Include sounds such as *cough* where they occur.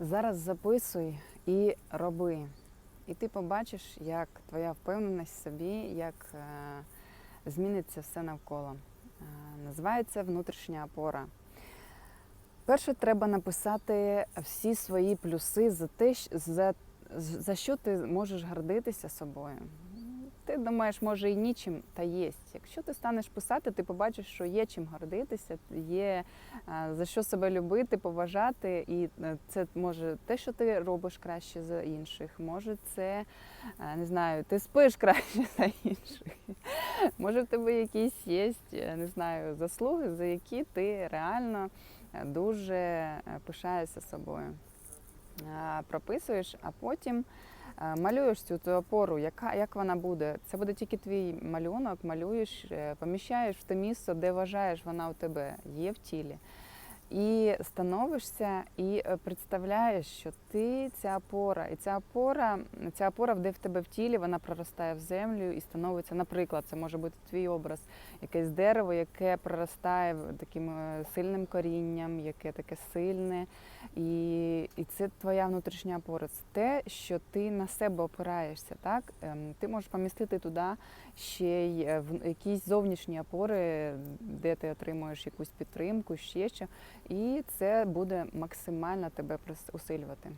Зараз записуй і роби. І ти побачиш, як твоя впевненість в собі, як е, зміниться все навколо. Е, називається внутрішня опора. Перше, треба написати всі свої плюси за те, за, за що ти можеш гордитися собою. Ти думаєш, може і нічим, та є. Якщо ти станеш писати, ти побачиш, що є чим гордитися, є е, за що себе любити, поважати. І е, це може те, що ти робиш краще за інших. Може, це е, не знаю, ти спиш краще *laughs* за інших. Може, в тебе якісь є, не знаю, заслуги, за які ти реально дуже пишаєшся собою. Прописуєш, а потім малюєш цю ту опору, яка, як вона буде. Це буде тільки твій малюнок, малюєш, е, поміщаєш в те місце, де вважаєш вона у тебе є в тілі. І становишся і е, представляєш, що ти ця опора, і ця опора, ця опора, де в тебе в тілі, вона проростає в землю і становиться, наприклад, це може бути твій образ, якесь дерево, яке проростає таким е, сильним корінням, яке таке сильне, і, і це твоя внутрішня опора. Це те, що ти на себе опираєшся. Так? Ем, Ти можеш помістити туди ще й е, якісь зовнішні опори, де ти отримуєш якусь підтримку, ще що. І це буде максимально тебе усилювати.